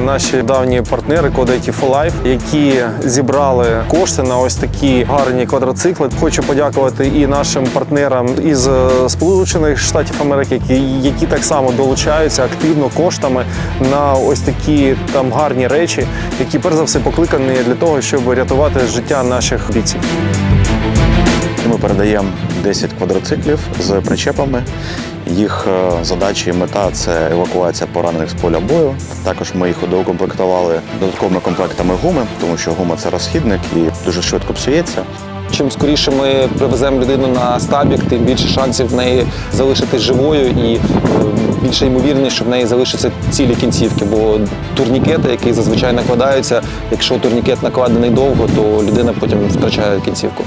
наші давні партнери Code for Life, які зібрали кошти на ось такі гарні квадроцикли. Хочу подякувати і нашим партнерам із е, Сполучених Штатів Америки, які, які так само долучаються активно коштами на ось такі там гарні речі, які перш за все покликані для того, щоб рятувати життя наших бійців. Ми передаємо 10 квадроциклів з причепами. Їх е, задача і мета це евакуація поранених з поля бою. Також ми їх доукомплектували додатковими комплектами гуми, тому що гума це розхідник і дуже швидко псується. Чим скоріше ми привеземо людину на стабік, тим більше шансів в неї залишитись живою і е, більше ймовірність, що в неї залишаться цілі кінцівки. Бо турнікети, які зазвичай накладаються, якщо турнікет накладений довго, то людина потім втрачає кінцівку.